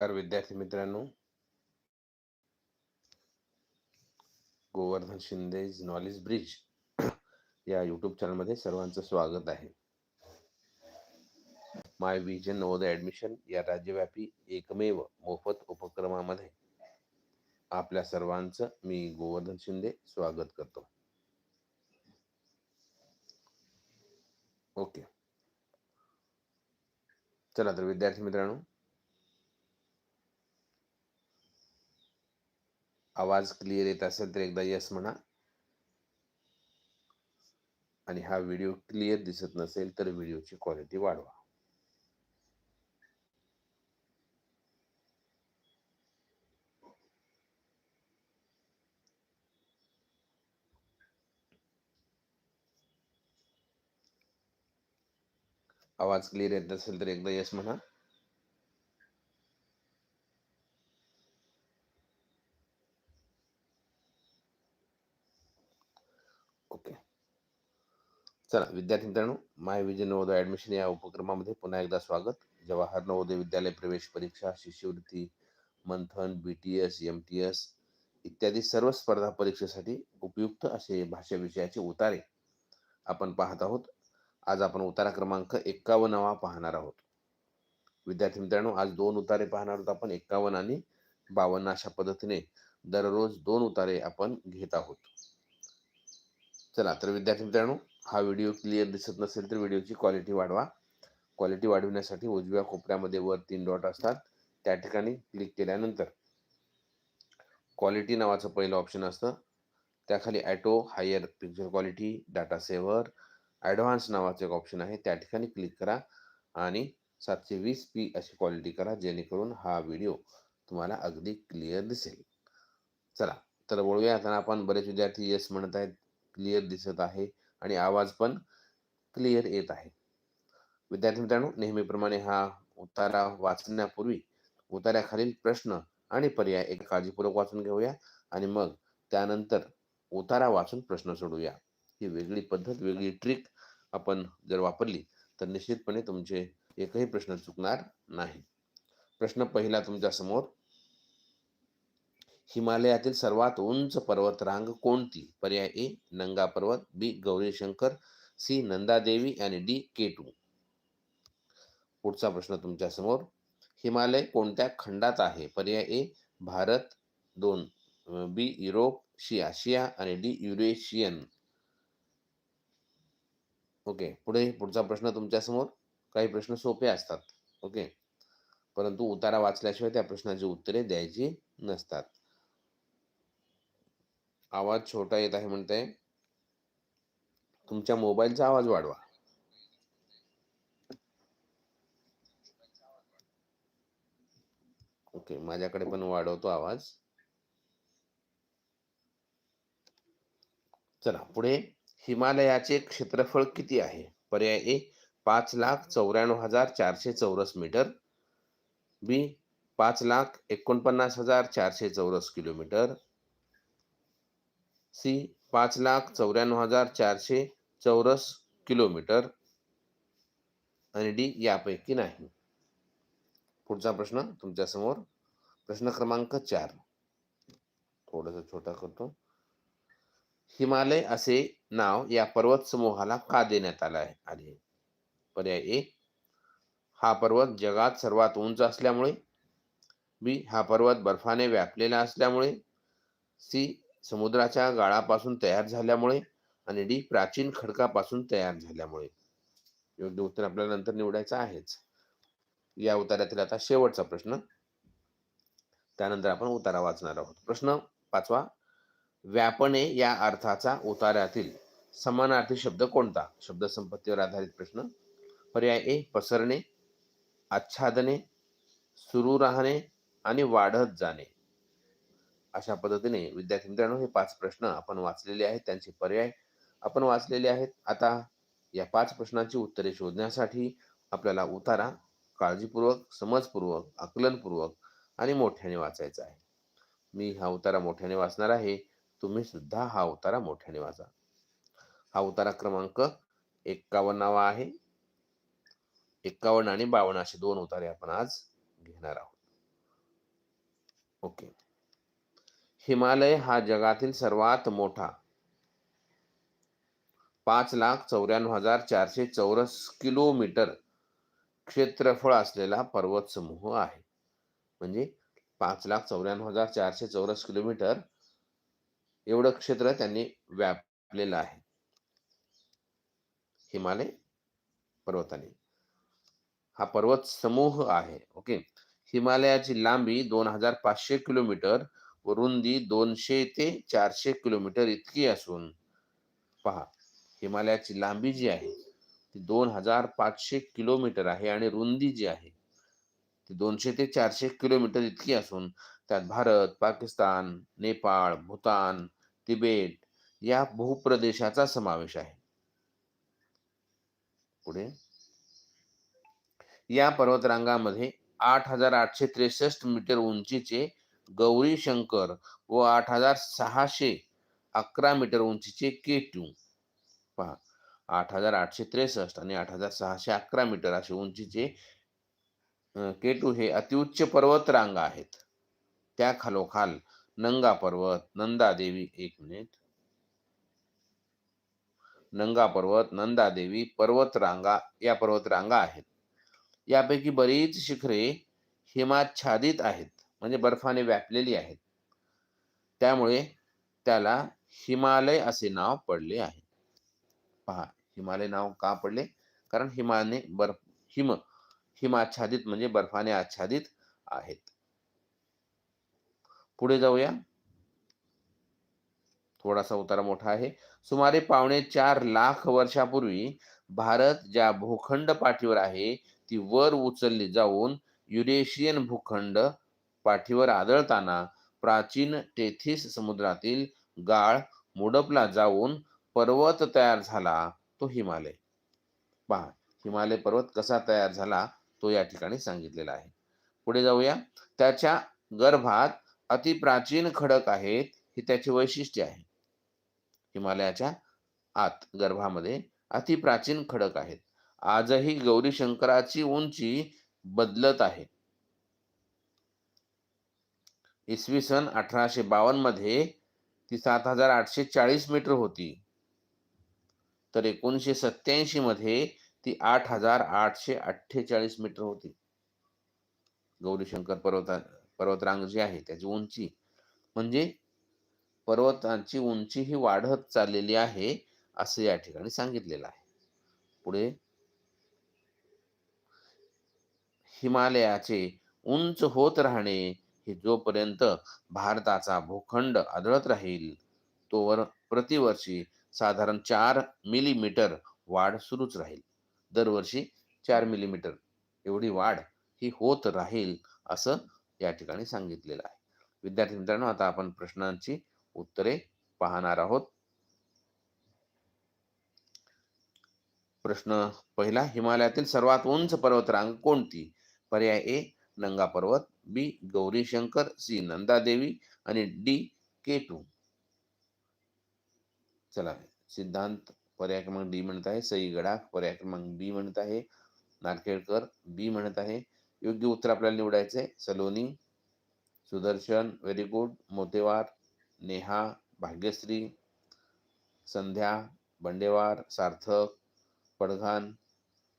तर विद्यार्थी मित्रांनो. गोवर्धन शिंदे नॉलेज ब्रिज या युट्यूब चॅनलमध्ये सर्वांचं स्वागत आहे. माय विजन नवोदय ऍडमिशन या राज्यव्यापी एकमेव मोफत उपक्रमामध्ये आपल्या सर्वांचं मी गोवर्धन शिंदे स्वागत करतो. ओके चला तर विद्यार्थी मित्रांनो आवाज क्लिअर येत असेल तर एकदा यस म्हणा. आणि हा व्हिडिओ क्लिअर दिसत नसेल तर व्हिडिओची क्वालिटी वाढवा. आवाज क्लिअर येत नसेल तर एकदा यस म्हणा. चला विद्यार्थी मित्रांनो माय विजय नवोदय ऍडमिशन या उपक्रमामध्ये पुन्हा एकदा स्वागत. जवाहर नवोदय विद्यालय प्रवेश परीक्षा शिष्यवृत्ती Manthan B T S M T S इत्यादी सर्व स्पर्धा परीक्षेसाठी उपयुक्त असे भाषा विषयाचे उतारे आपण पाहत आहोत. आज आपण उतारा क्रमांक एक्कावन्नवा पाहणार आहोत. विद्यार्थी मित्रांनो आज दोन उतारे पाहणार आहोत आपण एक्कावन्न आणि बावन्न अशा पद्धतीने दररोज दोन उतारे आपण घेत आहोत. चला तर विद्यार्थी मित्रांनो हा व्हिडिओ क्लिअर दिसत नसेल तर व्हिडिओची क्वालिटी वाढवा. क्वालिटी वाढवण्यासाठी उजव्या कोपऱ्यामध्ये वर तीन डॉट असतात. त्या ठिकाणी क्लिक केल्यानंतर क्वालिटी नावाचं पहिलं ऑप्शन असतं. त्याखाली auto higher picture quality data saver advance नावाचं एक ऑप्शन आहे. त्या ठिकाणी क्लिक करा आणि सातशे वीस पी अशी क्वालिटी करा जेणेकरून हा व्हिडिओ तुम्हाला अगदी क्लिअर दिसेल. चला तर वळूया आता आपण बरेच विद्यार्थी येस म्हणत आहेत. क्लिअर दिसत आहे. आणि आवाज पण क्लिअर येत आहे. विद्यार्थी मित्रांनो नेहमीप्रमाणे हा उतारा वाचण्यापूर्वी उतार्याखालील प्रश्न आणि पर्याय एक काळजीपूर्वक वाचून घेऊया आणि मग त्यानंतर उतारा वाचून प्रश्न सोडूया ही वेगळी पद्धत वेगळी ट्रिक आपण जर वापरली तर निश्चितपणे तुमचे एकही प्रश्न चुकणार नाही. प्रश्न पहिला तुमच्यासमोर हिमालयातील सर्वात उंच पर्वत रांग कोणती? पर्याय A Nanga Parbat B Gaurishankar C Nandadevi आणि डी केटू पुढचा प्रश्न तुमच्यासमोर. हिमालय कोणत्या खंडात आहे? पर्याय ए भारत दोन बी युरोप सी आशिया आणि डी युरेशियन. ओके पुढे पुढचा प्रश्न तुमच्यासमोर. काही प्रश्न सोपे असतात. ओके परंतु उतारा वाचल्याशिवाय त्या प्रश्नाची उत्तरे द्यायची नसतात. आवाज छोटा येत आहे म्हणते तुमच्या मोबाईलचा आवाज वाढवा. ओके माझ्याकडे पण वाढवतो आवाज. चला पुढे हिमालयाचे क्षेत्रफळ किती आहे? पर्याय ए पाच लाख चौऱ्याण्णव हजार चारशे चौरस मीटर. बी पाच लाख एकोणपन्नास हजार चारशे चौरस किलोमीटर. सी पाच लाख चौऱ्याण्णव हजार चारशे चौरस किलोमीटर. आणि डी यापैकी नाही. पुढचा प्रश्न तुमच्यासमोर. प्रश्न क्रमांक चार. थोडंसं छोटा करतो. हिमालय असे नाव या पर्वत समूहाला का देण्यात आला आहे? आले पर्याय ए. हा पर्वत जगात सर्वात उंच असल्यामुळे. बी हा पर्वत बर्फाने व्यापलेला असल्यामुळे. सी समुद्राच्या गाळापासून तयार झाल्यामुळे आणि डी प्राचीन खडकापासून तयार झाल्यामुळे. योग्य उत्तर आपल्याला नंतर निवडायचं आहेच. या उतार्यातील आता शेवटचा प्रश्न. त्यानंतर आपण उतारा वाचणार आहोत. प्रश्न पाचवा. व्यापणे या अर्थाचा उतार्यातील समानार्थी शब्द कोणता? शब्द संपत्तीवर आधारित प्रश्न. पर्याय ए. पसरणे. आच्छादने. सुरू राहणे आणि वाढत जाणे. अशा पद्धतीने विद्यार्थी मित्रांनो हे पाच प्रश्न आपण वाचलेले आहेत त्यांचे पर्याय आपण वाचलेले आहेत. आता या पाच प्रश्नांची उत्तरे शोधण्यासाठी आपल्याला उतारा काळजीपूर्वक समजपूर्वक आकलनपूर्वक आणि मोठ्याने वाचायचा आहे. मी हा उतारा मोठ्याने वाचणार आहे. तुम्ही सुद्धा हा उतारा मोठ्याने वाचा. हा उतारा क्रमांक एक्कावन्नावा आहे. एक्कावन्न आणि बावन्न असे दोन उतारे आपण आज घेणार आहोत. ओके. हिमालय हा जगातील सर्वात मोठा. पाच लाख चौऱ्याण्णव हजार चारशे चौरस किलोमीटर क्षेत्रफळ असलेला पर्वत समूह आहे. म्हणजे पाच लाख चौऱ्याण्णव हजार चारशे चौरस किलोमीटर एवढं क्षेत्र त्यांनी व्यापलेलं आहे. हिमालय पर्वताने. हा पर्वत समूह आहे. ओके. हिमालयाची लांबी दोन हजार पाचशे किलोमीटर रुंदी दोनशे ते चारशे किलोमीटर इतकी असून पहा हिमालयाची लांबी जी आहे ती दोन हजार पाचशे किलोमीटर आहे आणि रुंदी जी आहे ती दोनशे ते चारशे किलोमीटर इतकी असून त्यात भारत पाकिस्तान नेपाळ भूतान तिबेट या भूप्रदेशाचा समावेश आहे. पुढे. या पर्वतरांगामध्ये आठ हजार आठशे त्रेसष्ट मीटर उंचीचे गौरी शंकर व आठ हजार सहाशे अकरा मीटर उंचीचे के टू पहा आठ हजार आठशे त्रेसष्ट आणि आठ हजार सहाशे अकरा मीटर असे उंचीचे केटू हे अतिउच्च पर्वत रांगा आहेत. त्या खालोखाल नंगा पर्वत नंदा देवी एक मिनिट. नंगा पर्वत नंदा देवी पर्वत रांगा या पर्वत रांगा आहेत. यापैकी बरीच शिखरे हिमाच्छादित आहेत. म्हणजे बर्फाने व्यापलेली आहेत. त्यामुळे त्याला हिमालय असे नाव पडले आहे. पहा हिमालय नाव का पडले? कारण हिमाने बर्फ हिम हिमाच्छादित म्हणजे बर्फाने आच्छादित आहेत. पुढे जाऊया. थोडासा उतारा मोठा आहे. सुमारे पावणे चार लाख वर्षापूर्वी भारत ज्या भूखंड पाठीवर आहे ती वर उचलली जाऊन युरेशियन भूखंड पाठीवर आदळताना प्राचीन टेथिस समुद्रातील गाळ मुडपला जाऊन पर्वत तयार झाला तो हिमालय. पहा हिमालय पर्वत कसा तयार झाला तो या ठिकाणी सांगितलेला आहे. पुढे जाऊया. त्याच्या गर्भात अतिप्राचीन खडक आहेत ही त्याची वैशिष्ट्य आहे. हिमालयाच्या आत गर्भामध्ये अतिप्राचीन खडक आहेत. आजही गौरी शंकराची उंची बदलत आहे. इसवी सन अठराशे बावन्नमध्ये ती सात हजार आठशे चाळीस मीटर होती. तर एकोणीसशे सत्याऐंशी मध्ये ती आठ हजार आठशे अठ्ठेचाळीस मीटर होती. गौरीशंकर पर्वता पर्वतरांग जी आहे त्याची उंची म्हणजे पर्वतांची उंची ही वाढत चाललेली आहे असं या ठिकाणी सांगितलेलं आहे. पुढे हिमालयाचे उंच होत राहणे की जोपर्यंत भारताचा भूखंड आदळत राहील तोवर प्रतिवर्षी साधारण चार मिलीमीटर वाढ सुरूच राहील. दरवर्षी चार मिलीमीटर एवढी वाढ ही होत राहील असं या ठिकाणी सांगितलेलं आहे. विद्यार्थी मित्रांनो आता आपण प्रश्नांची उत्तरे पाहणार आहोत. प्रश्न पहिला हिमालयातील सर्वात उंच पर्वतरांग कोणती? पर्याय A Nanga Parbat B Gauri Shankar C Nanda Devi आणि डी के चला सिद्धांत पर्याय क्रमांक डी म्हणत आहे सई गडाख पर्याय क्रमांक बी म्हणत आहे नारखेडकर बी म्हणत आहे. योग्य उत्तर आपल्याला निवडायचे सलोनी सुदर्शन व्हेरी गुड मोतेवार नेहा भाग्यश्री संध्या बंडेवार सार्थक पडघान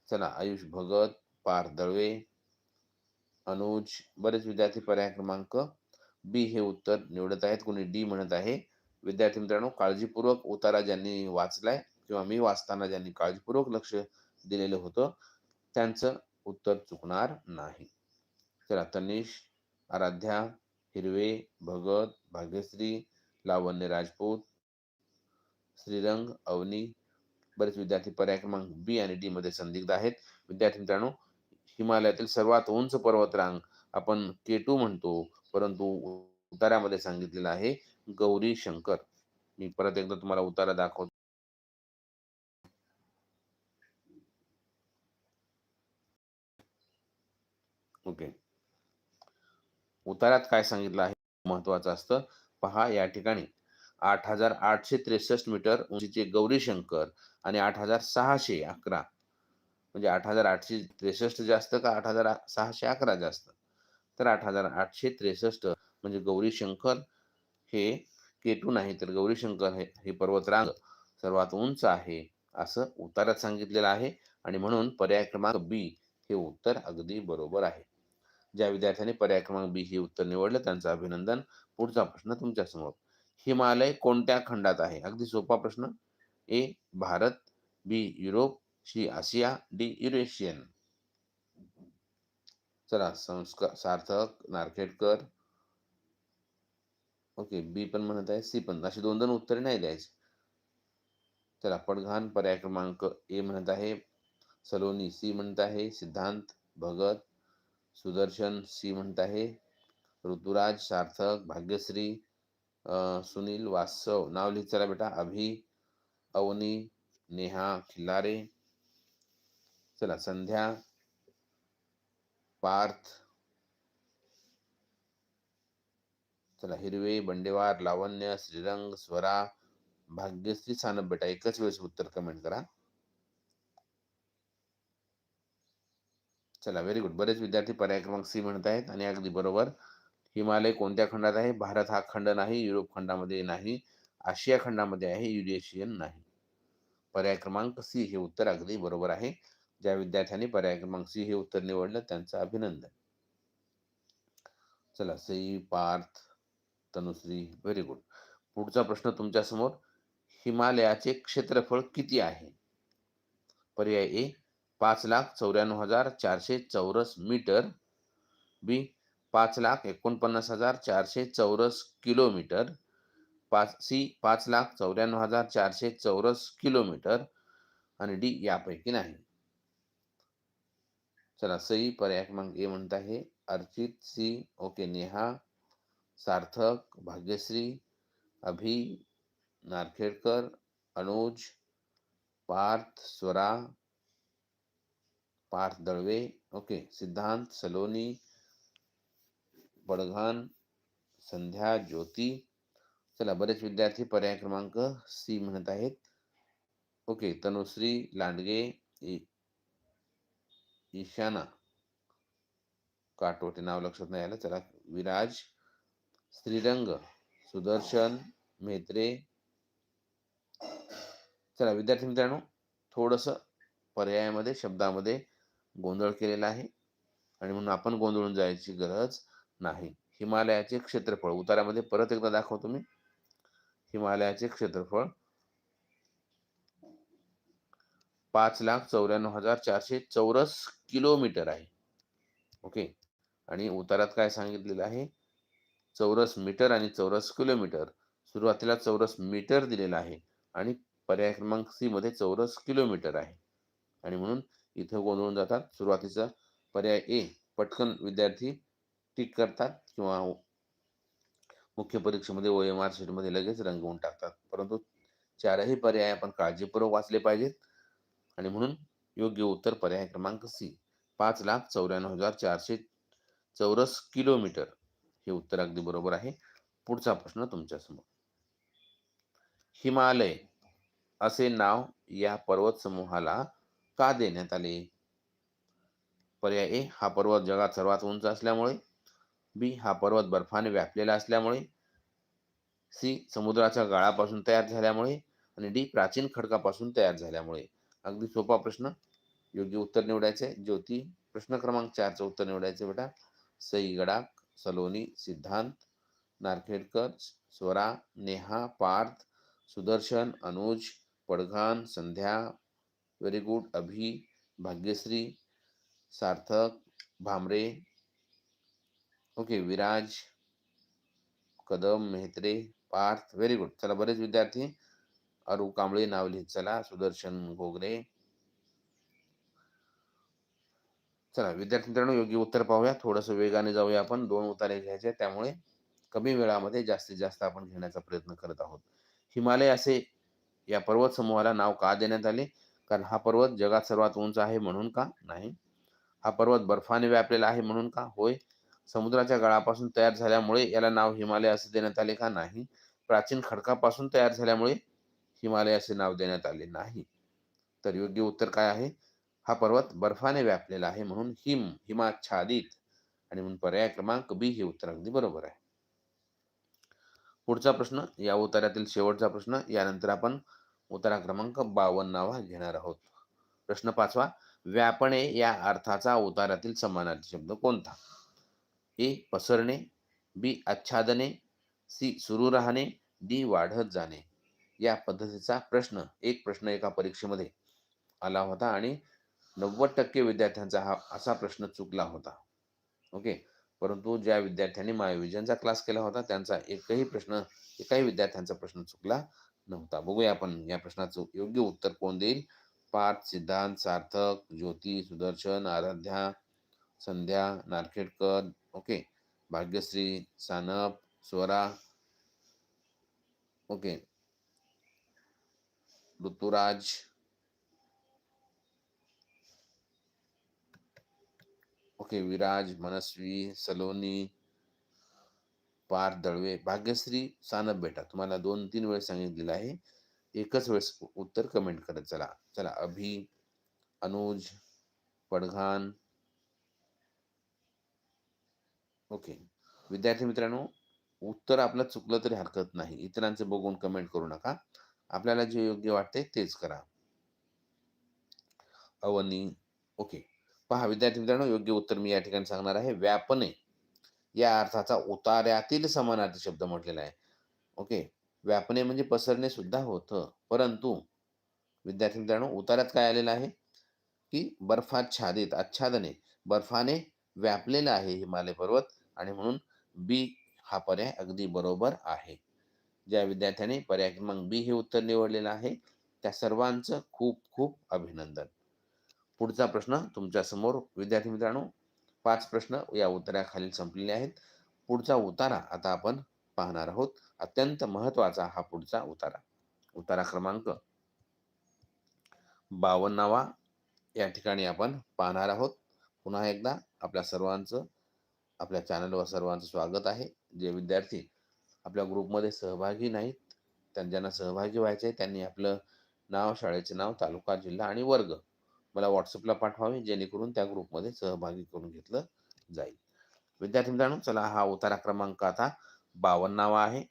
चला आयुष भगत पार दळवे अनुज बरेच विद्यार्थी पर्याय क्रमांक बी हे उत्तर निवडत आहेत. कोणी डी म्हणत आहे. विद्यार्थी मित्रांनो काळजीपूर्वक उतारा ज्यांनी वाचलाय किंवा मी वाचताना ज्यांनी काळजीपूर्वक लक्ष दिलेलं होतं त्यांचं उत्तर चुकणार नाही. चला तनिष आराध्या हिरवे भगत भाग्यश्री लावण्य राजपूत श्रीरंग अवनी बरेच विद्यार्थी पर्याय क्रमांक बी आणि डी मध्ये संदिग्ध आहेत. विद्यार्थी मित्रांनो हिमालयातील सर्वात उंच पर्वतरांग आपण के टू म्हणतो. परंतु उतारामध्ये सांगितलेलं आहे गौरी शंकर. मी परत एकदा तुम्हाला उतारा दाखवतो. ओके. उतारात काय सांगितलं आहे? महत्वाचं असतं. पहा या ठिकाणी. आठ हजार आठशे त्रेसष्ट मीटर उंचीचे गौरी शंकर आणि आठ हजार सहाशे अकरा म्हणजे आठ हजार आठशे त्रेसष्ट जास्त का आठ हजार सहाशे अकरा जास्त? तर आठ हजार आठशे त्रेसष्ट म्हणजे गौरी शंकर हे केटू नाही तर गौरी शंकर हे हे पर्वतरांग सर्वात उंच आहे असं उत्तरात सांगितलेलं आहे आणि म्हणून पर्याय क्रमांक बी हे उत्तर अगदी बरोबर आहे. ज्या विद्यार्थ्यांनी पर्याय क्रमांक बी हे उत्तर निवडलं त्यांचं अभिनंदन. पुढचा प्रश्न तुमच्यासमोर. हिमालय कोणत्या खंडात आहे? अगदी सोपा प्रश्न. A Bharat B Europe Shri Asia D Eurasian चला संस्कार सार्थक नारखेडकर ओके बी पण म्हणत आहे सी पण अशी दोन दोन उत्तरे नाही द्यायची चला पडघान पर्याय क्रमांक ए म्हणत आहे सलोनी सी म्हणत आहे सिद्धांत भगत सुदर्शन सी म्हणत आहे ऋतुराज सार्थक भाग्यश्री सुनील वास्तव नाव लिहित चला बेटा अभि अवनी नेहा खिल्लारे चला संध्या पार्थ चला हिरवे बंडेवार लावण्य श्रीरंग स्वरा भाग्यश्री सानप बेटा एकच वेळेस उत्तर कमेंट करा. चला व्हेरी गुड बरेच विद्यार्थी पर्याय क्रमांक सी म्हणत आहेत आणि अगदी बरोबर. हिमालय कोणत्या खंडात आहे? भारत हा खंड नाही युरोप खंडामध्ये नाही आशिया खंडामध्ये आहे युरेशियन नाही. पर्याय क्रमांक सी हे उत्तर अगदी बरोबर आहे. ज्या विद्यार्थ्यांनी पर्याय क्रमांक सी हे उत्तर निवडलं त्यांचं अभिनंदन. चला सई पार्थ तनुश्री व्हेरी गुड. पुढचा प्रश्न तुमच्यासमोर हिमालयाचे क्षेत्रफळ किती आहे? पर्याय ए पाच लाख चौऱ्याण्णव हजार चारशे चौरस मीटर. बी पाच लाख एकोणपन्नास हजार चारशे चौरस किलोमीटर. पाच सी पाच लाख चौऱ्याण्णव हजार चारशे चौरस किलोमीटर. आणि डी यापैकी नाही. चला सई पर्याय क्रमांक ए म्हणत आहे. Archit C okay, Neha, Sarthak, Bhagyashree, Abhi, Narkhedkar, Anuj, Parth, Swara, Parth Dalvi, okay, Siddhant, Saloni, Badghan, संध्या, ज्योती. चला, बरेच विद्यार्थी पर्याय क्रमांक सी म्हणत आहेत. ओके, तनुश्री लांडगे ईशाना. काटोटे नाव लक्षात नाही आलं. चला विराज श्रीरंग सुदर्शन मेत्रे चला विद्यार्थी मित्रांनो थोडस पर्यायामध्ये शब्दामध्ये गोंधळ केलेला आहे. आणि म्हणून आपण गोंधळून जायची गरज नाही. हिमालयाचे क्षेत्रफळ उतारामध्ये परत एकदा दाखवतो मी. हिमालयाचे क्षेत्रफळ पाच लाख चौऱ्याण्णव हजार चारशे चौरस किलोमीटर आहे. ओके? आणि उतारात काय सांगितलेलं आहे? चौरस मीटर आणि चौरस किलोमीटर. सुरुवातीला चौरस मीटर दिलेला आहे आणि पर्याय क्रमांक सी मध्ये चौरस किलोमीटर आहे. आणि म्हणून इथं गोंधळून जातात. सुरुवातीचा पर्याय ए पटकन विद्यार्थी टिक करतात किंवा मुख्य परीक्षेमध्ये ओ एम आर शीटमध्ये लगेच रंगवून टाकतात. परंतु चारही पर्याय आपण काळजीपूर्वक वाचले पाहिजेत. आणि म्हणून योग्य उत्तर पर्याय क्रमांक सी पाच लाख चौऱ्याण्णव हजार चारशे चौरस किलोमीटर. हे उत्तर अगदी बरोबर आहे. पुढचा प्रश्न तुमच्यासमोर. हिमालय असे नाव या पर्वत समूहाला का देण्यात आले? पर्याय ए हा पर्वत जगात सर्वात उंच असल्यामुळे. बी हा पर्वत बर्फाने व्यापलेला असल्यामुळे. सी समुद्राच्या गाळापासून तयार झाल्यामुळे. आणि डी प्राचीन खडकापासून तयार झाल्यामुळे. अगदी सोपा प्रश्न. योग्य उत्तर निवडायचे. ज्योती, प्रश्न क्रमांक चारचं उत्तर निवडायचे बेटा. Sai Gadak Saloni, Siddhant Narkhedkar Swara, Neha, Parth, Sudarshan, Anuj, Padghan, Sandhya, very good, Abhi, Bhagyashree, Sarthak, Bhamre, okay, Viraj, Kadam, Mehtre, Parth, very good. चला, बरेच विद्यार्थी अरू कांबळे नाव लिहित चला सुदर्शन घोगरे चला विद्यार्थी मित्रांनो योग्य उत्तर पाहूया. थोडस वेगाने जाऊया आपण. दोन उतारे घ्यायचे त्यामुळे कमी वेळामध्ये जास्तीत जास्त आपण घेण्याचा प्रयत्न करत आहोत. हिमालय असे या पर्वत समूहाला नाव का देण्यात आले? कारण हा पर्वत जगात सर्वात उंच आहे म्हणून का? नाही. हा पर्वत बर्फाने व्यापलेला आहे म्हणून का? होय. समुद्राच्या गळापासून तयार झाल्यामुळे याला नाव हिमालय असे देण्यात आले का? नाही. प्राचीन खडकापासून तयार झाल्यामुळे हिमालय असे नाव देण्यात आले नाही. तर योग्य उत्तर काय आहे? हा पर्वत बर्फाने व्यापलेला आहे म्हणून हिम हिमाच्छादित आणि म्हणून पर्याय क्रमांक बी हे उत्तर अगदी बरोबर आहे. पुढचा प्रश्न या उतारातील शेवटचा प्रश्न यानंतर आपण उत्तरा क्रमांक बावन्नावा घेणार आहोत. प्रश्न पाचवा व्यापणे या अर्थाचा उतारातील समानार्थी शब्द कोणता? ए पसरणे बी आच्छादने सी सुरू राहणे डी वाढत जाणे. या पद्धतीचा प्रश्न एक प्रश्न एका परीक्षेमध्ये आला होता आणि नव्वद टक्के विद्यार्थ्यांचा हा असा प्रश्न चुकला होता. ओके? परंतु ज्या विद्यार्थ्यांनी महाविजनचा क्लास केला होता त्यांचा एकही प्रश्न एकाही विद्यार्थ्यांचा प्रश्न चुकला नव्हता. बघूया आपण या प्रश्नाचं योग्य उत्तर कोण देईल? Parth Siddhant Sarthak Jyoti Sudarshan Aradhya Sandhya Narkhedkar okay? Bhagyashree Sanap Swara okay? Ruturaj. Okay Viraj Manasvi Saloni पार दळवे भाग्यश्री सानप बेटा. तुम्हाला दोन तीन वेळेस सांगितलेलं आहे. एकच वेळेस उत्तर कमेंट करत चला. चला अभि अनुज पडघान. ओके. विद्यार्थी मित्रांनो उत्तर आपलं चुकलं तरी हरकत नाही. इतरांचं बघून कमेंट करू नका. आपल्याला जे योग्य वाटते तेच करा. अवनी ओके. पहा विद्यार्थी मित्रांनो योग्य उत्तर मी या ठिकाणी सांगणार आहे. व्यापने या अर्थाचा उतार्यातील समानार्थी शब्द म्हटलेला आहे. ओके. व्यापणे म्हणजे पसरणे सुद्धा होतं. परंतु विद्यार्थी मित्रांनो उतार्यात काय आलेलं आहे? की बर्फाच्छादित आच्छादने. बर्फाने व्यापलेला आहे हिमालय पर्वत आणि म्हणून बी हा पर्याय अगदी बरोबर आहे. ज्या विद्यार्थ्यांनी पर्याय क्रमांक बी हे उत्तर निवडलेलं आहे त्या सर्वांचं खूप खूप अभिनंदन. पुढचा प्रश्न तुमच्यासमोर. विद्यार्थी मित्रांनो पाच प्रश्न या उत्तराखाली संपलेले आहेत. पुढचा उतारा आता आपण पाहणार आहोत. अत्यंत महत्त्वाचा हा पुढचा उतारा. उतारा क्रमांक बावन्नावा. या ठिकाणी आपण पाहणार आहोत. पुन्हा एकदा आपल्या सर्वांचं आपल्या चॅनलवर सर्वांचं स्वागत आहे. जे विद्यार्थी आपल्या ग्रुपमध्ये सहभागी नाहीत. त्यां ज्यांना सहभागी व्हायचे आहे त्यांनी आपलं नाव शाळेचे नाव तालुका जिल्हा आणि वर्ग मला व्हॉट्सअपला पाठवावे जेणेकरून त्या ग्रुपमध्ये सहभागी करून घेतलं जाईल. विद्यार्थी मित्रांनो चला हा उतारा क्रमांक आता बावन्नावा आहे.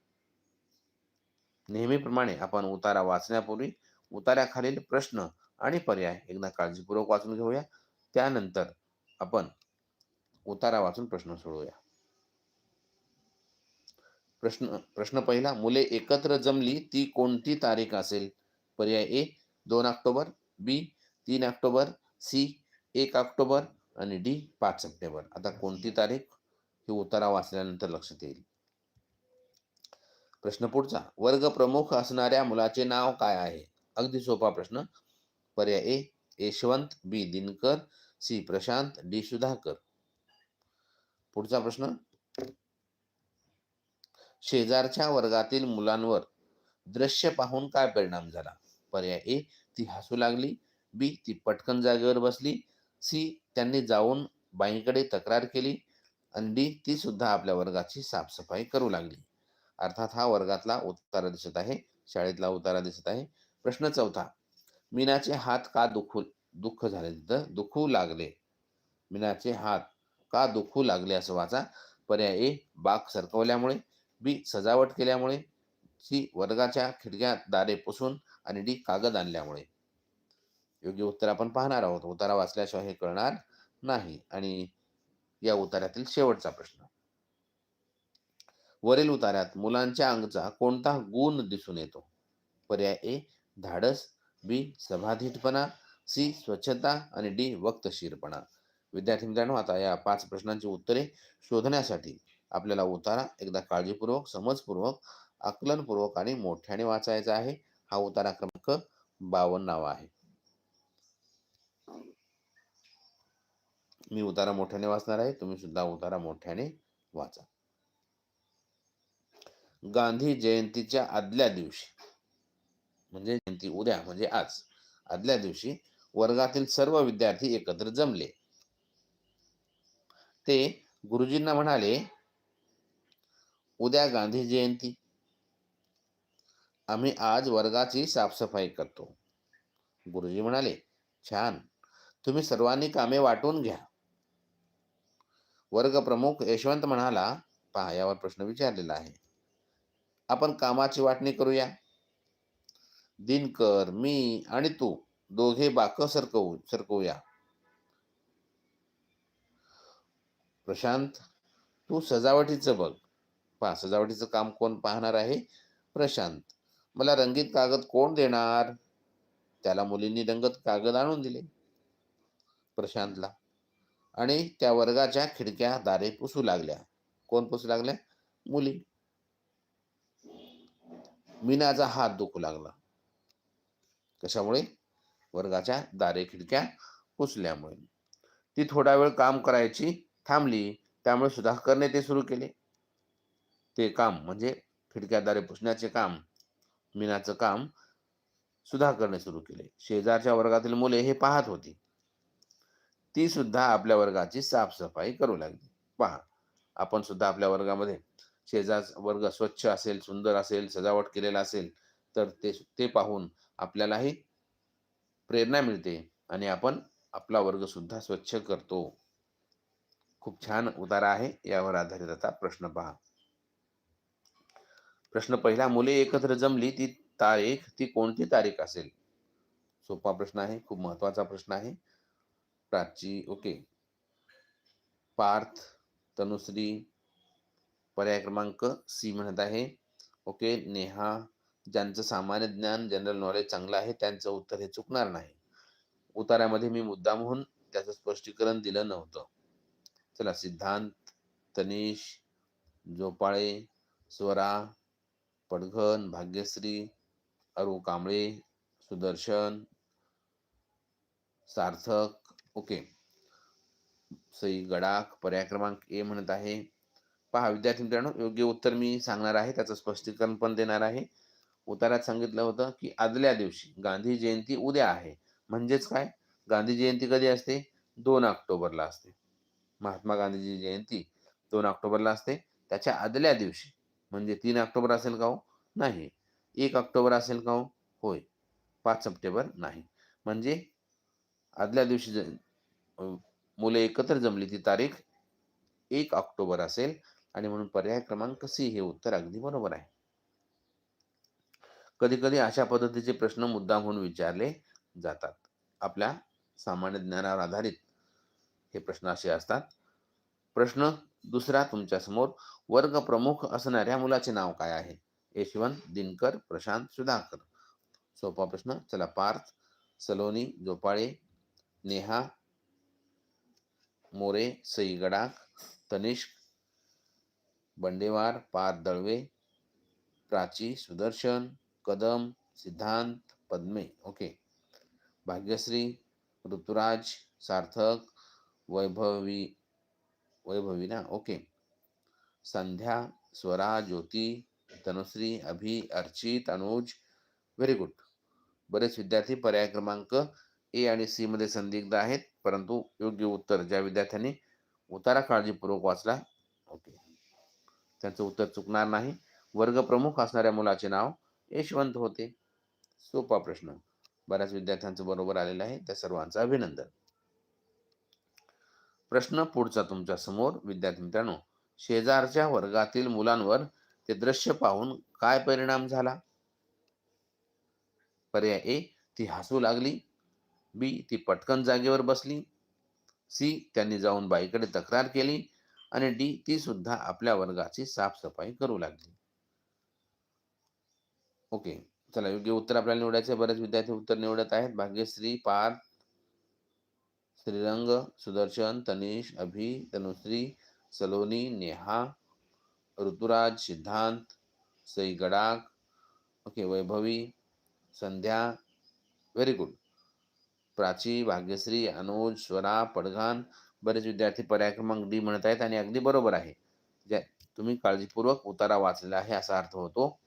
नेहमीप्रमाणे आपण उतारा वाचण्यापूर्वी उतार्याखालील प्रश्न आणि पर्याय एकदा काळजीपूर्वक वाचून घेऊया. त्यानंतर आपण उतारा वाचून प्रश्न सोडवूया. प्रश्न प्रश्न पहिला मुले एकत्र जमली ती कोणती तारीख असेल? पर्याय ए दोन ऑक्टोबर बी तीन ऑक्टोबर सी एक ऑक्टोबर आणि डी पाच सप्टेंबर. आता कोणती तारीख? हे उतारा वाचल्यानंतर लक्षात येईल. प्रश्न पुढचा वर्ग प्रमुख असणाऱ्या मुलाचे नाव काय आहे? अगदी सोपा प्रश्न. पर्याय A Yashwant B Dinkar C Prashant D Sudhakar. पुढचा प्रश्न शेजारच्या वर्गातील मुलांवर दृश्य पाहून काय परिणाम झाला? पर्याय ए ती हसू लागली. बी ती पटकन जागेवर बसली. सी त्यांनी जाऊन बाईंकडे तक्रार केली. आणि डी ती सुद्धा आपल्या वर्गाची साफसफाई करू लागली. अर्थात हा वर्गातला उतारा दिसत आहे. शाळेतला उतारा दिसत आहे. प्रश्न चौथा. मीनाचे हात का दुखू दुःख झाले? तिथं दुखू लागले. मीनाचे हात का दुखू लागले असं वाचा. पर्याय ए बाग सरकवल्यामुळे बी सजावट केल्यामुळे सी वर्गाच्या खिडक्यात दारे पुसून आणि डी कागद आणल्यामुळे. योग्य उत्तर आपण पाहणार आहोत. उतारा वाचल्याशिवाय हे कळणार नाही. आणि या उतार्यातील शेवटचा प्रश्न. वरील उतार्यात मुलांच्या अंगचा कोणता गुण दिसून येतो? पर्याय ए धाडस बी सभाधीटपणा सी स्वच्छता आणि डी वक्तशीरपणा. विद्यार्थी मित्रांनो आता या पाच प्रश्नांची उत्तरे शोधण्यासाठी आपल्याला उतारा एकदा काळजीपूर्वक समजपूर्वक आकलनपूर्वक आणि मोठ्याने वाचायचा आहे. हा उतारा क्रमांक बावन्नावा आहे. मी उतारा मोठ्याने वाचणार आहे. तुम्ही सुद्धा उतारा मोठ्याने वाचा. गांधी जयंतीच्या आदल्या दिवशी म्हणजे जयंती उद्या म्हणजे आज आदल्या दिवशी वर्गातील सर्व विद्यार्थी एकत्र जमले. ते गुरुजींना म्हणाले उद्या गांधी जयंती. आम्ही आज वर्गाची साफसफाई करतो. गुरुजी म्हणाले छान. तुम्ही सर्वांनी कामे वाटून घ्या. वर्ग प्रमुख यशवंत म्हणाला पहा यावर प्रश्न विचारलेला आहे. आपण कामाची वाटणी करूया. दिनकर मी आणि तू दोघे बाक सरकवू सरकवूया. प्रशांत तू सजावटीचं बघ. पहा सजावटीचं काम कोण पाहणार आहे? प्रशांत. मला रंगीत कागद कोण देणार? त्याला मुलींनी रंगत कागद आणून दिले. प्रशांतला. आणि त्या वर्गाच्या खिडक्या दारे पुसू लागल्या. कोण पुसू लागल्या? मुली. मीनाचा हात दुखू लागला. कशामुळे? वर्गाच्या दारे खिडक्या पुसल्यामुळे. ती थोडा वेळ काम करायची थांबली. त्यामुळे सुधाकरने ते सुरू केले. ते काम म्हणजे खिडक्याद्वारे पुसण्याचे काम मीनाचं काम सुद्धा करणे सुरू केले. शेजारच्या वर्गातील मुले हे पाहत होती. ती सुद्धा आपल्या वर्गाची साफसफाई करू लागली. पहा आपण सुद्धा आपल्या वर्गामध्ये शेजार वर्ग स्वच्छ असेल सुंदर असेल सजावट केलेला असेल तर ते ते पाहून आपल्यालाही प्रेरणा मिळते आणि आपण आपला वर्ग सुद्धा स्वच्छ करतो. खूप छान उतारा आहे यावर आधारित आता प्रश्न पहा. प्रश्न पहिला मुले एकत्र जमली ती तारीख ती कोणती तारीख असेल? सोपा प्रश्न आहे खूप महत्त्वाचा प्रश्न आहे. प्राची ओके. पार्थ तनुश्री पर्याय क्रमांक सी म्हणत आहे. ओके नेहा ज्यांचं सामान्य ज्ञान जनरल नॉलेज चांगलं आहे त्यांचं उत्तर हे चुकणार नाही. उतारामध्ये मी मुद्दामहून त्याचं स्पष्टीकरण दिलं नव्हतं. चला सिद्धांत तनिष जोपाळे स्वरा पडघन भाग्यश्री अरू कांबळे सुदर्शन सार्थक ओके. सई गडाख पर्याय क्रमांक ए म्हणत आहे. पहा विद्यार्थी मित्रांनो योग्य उत्तर मी सांगणार आहे त्याचं स्पष्टीकरण पण देणार आहे. उतारात सांगितलं होतं की आदल्या दिवशी गांधी जयंती उद्या आहे. म्हणजेच काय? गांधी जयंती कधी असते? दोन ऑक्टोबरला असते. महात्मा गांधीजी जयंती दोन ऑक्टोबरला असते. त्याच्या आदल्या दिवशी म्हणजे तीन ऑक्टोबर असेल का हो? नाही. एक ऑक्टोबर असेल का हो? होय. पाच सप्टेंबर नाही. म्हणजे आदल्या दिवशी ज मुले एकत्र जमली ती तारीख एक ऑक्टोबर असेल आणि म्हणून पर्याय क्रमांक सी हे उत्तर अगदी बरोबर आहे. कधी कधी अशा पद्धतीचे प्रश्न मुद्दाम म्हणून विचारले जातात. आपल्या सामान्य ज्ञानावर आधारित हे प्रश्न असे असतात. प्रश्न दुसरा तुमच्यासमोर वर्ग प्रमुख असणाऱ्या मुलाचे नाव काय आहे? यशवंत दिनकर प्रशांत सुधाकर. सोपा प्रश्न. चला पार्थ सलोनी जोपाळे नेहा मोरे सई गडाख तनिष्क बंडेवार पार दळवे प्राची सुदर्शन कदम सिद्धांत पद्मे. ओके. भाग्यश्री ऋतुराज सार्थक वैभवी वैभवी ना? Okay. Sandhya Swara Jyoti Tanushree Abhi Archit Anuj very good. बरेच विद्यार्थी पर्याय क्रमांक ए आणि सी मध्ये संदिग्ध आहेत परंतु योग्य उत्तर ज्या विद्यार्थ्यांनी उतारा काळजीपूर्वक वाचला ओके. त्यांचं उत्तर चुकणार नाही. वर्ग प्रमुख असणाऱ्या मुलाचे नाव यशवंत होते. सोपा प्रश्न. बऱ्याच विद्यार्थ्यांचं बरोबर आलेलं आहे. त्या सर्वांचं अभिनंदन. प्रश्न पुढचा तुमच्यासमोर. विद्यार्थी मित्रांनो शेजारच्या वर्गातील मुलांवर ते दृश्य पाहून काय परिणाम झाला? पर्याय ए ती हसू लागली. बी ती पटकन जागेवर बसली. सी त्यांनी जाऊन बाईकडे तक्रार केली. आणि डी ती सुद्धा आपल्या वर्गाची साफसफाई करू लागली. ओके चला योग्य उत्तर आपल्याला निवडायचे बरेच विद्यार्थी उत्तर निवडत आहेत. भाग्यश्री पार्थ श्रीरंग सुदर्शन तनिष अभि Tanushree Saloni Neha Ruturaj Siddhant Sai Gadak okay Vaibhavi Sandhya very good Prachi Bhagyashree Anuj Swara Padghan बरेच विद्यार्थी पर्याय क्रमांक डी म्हणत आहेत आणि अगदी बरोबर आहे. ज्या तुम्ही काळजीपूर्वक उतारा वाचलेला आहे असा अर्थ होतो.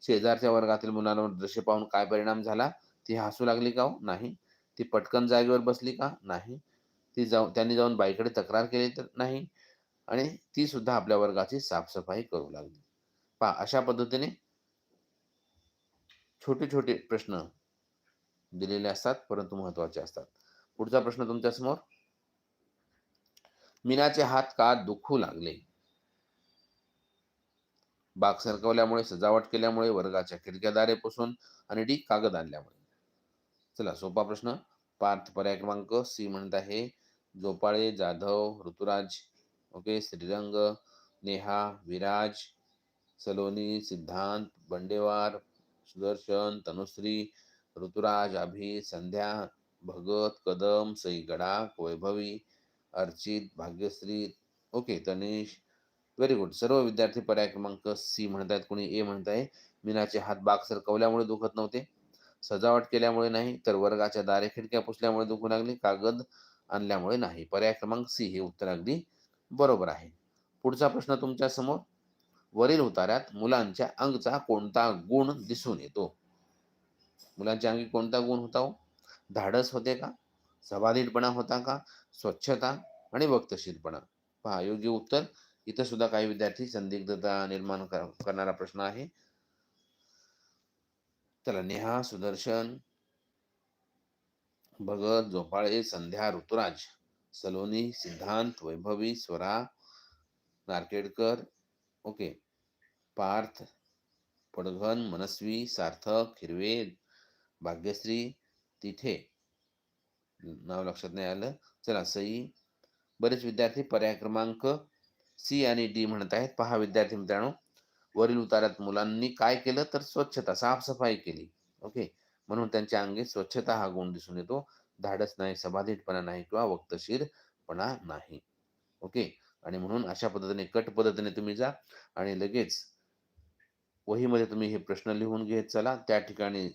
शेजारच्या वर्गातील मुलांवर दृश्य पाहून काय परिणाम झाला? ती हसू लागली का हो? नाही. ती पटकन जागेवर बसली का? नाही. ती जाऊन त्यांनी जाऊन बाईकडे तक्रार केली तर नाही. आणि ती सुद्धा आपल्या वर्गाची साफसफाई करू लागली. पहा अशा पद्धतीने छोटे छोटे प्रश्न दिलेले असतात परंतु महत्त्वाचे असतात. पुढचा प्रश्न तुमच्यासमोर? मीनाचे हात का दुखू लागले? बाग सरकवल्यामुळे सजावट केल्यामुळे वर्गाच्या खिडक्यादारे पुसून आणि डी कागद आणल्यामुळे. चला सोपा प्रश्न. पार्थ पर्याय क्रमांक सी म्हणत आहे Jopale Jadhav Ruturaj okay Shrirang Neha Viraj Saloni Siddhant Bandewar Sudarshan Tanushree Ruturaj Abhi Sandhya Bhagat Kadam Sai Gadakh Vaibhavi Archit Bhagyashree okay Tanish very good. सर्व विद्यार्थी पर्याय क्रमांक सी म्हणत आहेत कोणी ए म्हणत आहे. मीनाचे हात बाग सरकवल्यामुळे दुखत नव्हते. सजावट केल्यामुळे नाही तर वर्गाच्या दारे खिडक्या पुसल्यामुळे दुखू लागली कागद आणल्यामुळे नाही. पर्याय क्रमांक सी हे उत्तर अगदी बरोबर आहे. पुढचा प्रश्न तुमच्यासमोर. वरील उतार्यात मुलांच्या अंगचा कोणता गुण दिसून येतो? मुलांच्या अंगी कोणता गुण होता हो? धाडस होते का? सभाधीटपणा होता का? स्वच्छता आणि वक्तशीरपणा. पहा योग्य उत्तर. इथं सुद्धा काही विद्यार्थी संदिग्धता निर्माण करणारा प्रश्न आहे. चला नेहा सुदर्शन भगत झोपाळे संध्या ऋतुराज सलोनी सिद्धांत वैभवी स्वरा नारकेडकर ओके. पार्थ पडघन मनस्वी सार्थक हिरवे भाग्यश्री तिथे. नाव लक्षात नाही आलं. चला सई. बरेच विद्यार्थी पर्याय क्रमांक सी आणि डी म्हणत आहेत. पहा विद्यार्थी मित्रांनो. वरील उतारात मुलांनी काय केलं तर स्वच्छता साफसफाई केली. ओके? म्हणून त्यांच्या अंगी स्वच्छता हा गुण दिसून येतो. धाडस नाही सभाधीटपणा नाही किंवा वक्तशीरपणा नाही. ओके? आणि म्हणून अशा पद्धतीने कट पद्धतीने तुम्ही जा आणि लगेच वहीमध्ये तुम्ही हे प्रश्न लिहून घेत चला. त्या ठिकाणी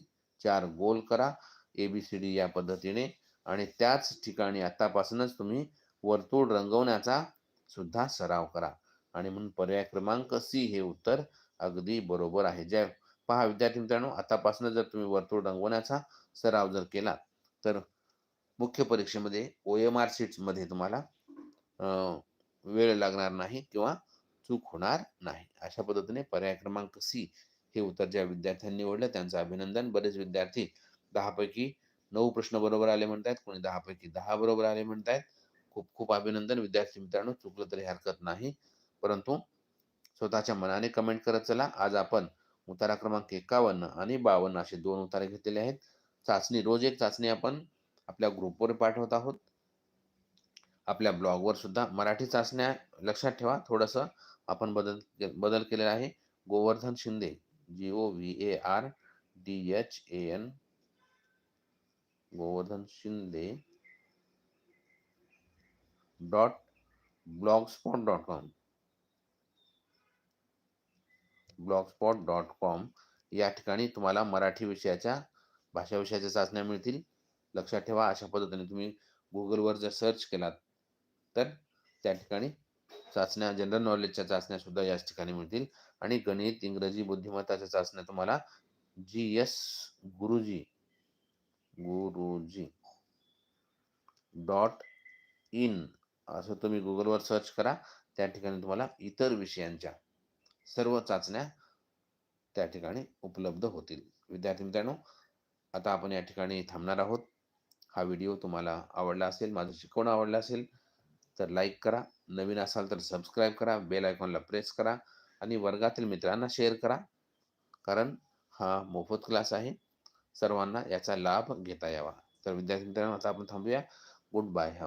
चार गोल करा. ए बी सी डी या पद्धतीने आणि त्याच ठिकाणी आतापासूनच तुम्ही वर्तुळ रंगवण्याचा सुद्धा सराव करा. आणि म्हणून पर्याय क्रमांक सी हे उत्तर अगदी बरोबर आहे. ज्या हो. पहा विद्यार्थी मित्रांनो आतापासून जर तुम्ही वर्तुळ रंगवण्याचा सराव जर केला तर मुख्य परीक्षेमध्ये ओ एम आरमध्ये तुम्हाला वेळ लागणार नाही किंवा चूक होणार नाही. अशा पद्धतीने पर्याय क्रमांक सी हे उत्तर ज्या विद्यार्थ्यांनी निवडलं त्यांचं अभिनंदन. बरेच विद्यार्थी दहापैकी नऊ प्रश्न बरोबर आले म्हणतात कोणी दहापैकी दहा बरोबर आले म्हणतात खूप खूप अभिनंदन. विद्यार्थी मित्रांनो चुकलं तरी हरकत नाही. परंतु स्वतःच्या मनाने कमेंट करत चला. आज आपण उतारा क्रमांक एकावन्न आणि बावन्न असे दोन उतारे घेतलेले आहेत. चाचणी रोज एक चाचणी आपण आपल्या ग्रुपवर पाठवत आहोत. आपल्या ब्लॉगवर सुद्धा मराठी चाचण्या लक्षात ठेवा. थोडंसं आपण बदल बदल केलेला आहे. Govardhan Shinde G O V A R D H A N Govardhan Shinde dot blog spot dot com blog spot dot com या ठिकाणी तुम्हाला मराठी विषयाच्या भाषा विषयाच्या चाचण्या मिळतील. लक्षात ठेवा अशा पद्धतीने तुम्ही गुगलवर जर सर्च केलात तर त्या ठिकाणी चाचण्या जनरल नॉलेजच्या चाचण्या सुद्धा याच ठिकाणी मिळतील. आणि गणित इंग्रजी बुद्धिमत्ताच्या चाचण्या तुम्हाला जी एस गुरुजी गुरुजी डॉट इन असं तुम्ही गुगलवर सर्च करा. त्या ठिकाणी तुम्हाला इतर विषयांच्या सर्व चाचण्या त्या ठिकाणी उपलब्ध होतील. विद्यार्थी मित्रांनो आता आपण या ठिकाणी थांबणार आहोत. हा व्हिडिओ तुम्हाला आवडला असेल माझं शिकवणं आवडलं असेल तर लाईक करा. नवीन असाल तर सबस्क्राईब करा बेल आयकॉनला प्रेस करा आणि वर्गातील मित्रांना शेअर करा. कारण हा मोफत क्लास आहे. सर्वांना याचा लाभ घेता यावा. तर विद्यार्थी मित्रांनो आता आपण थांबूया. Good bye. हॅव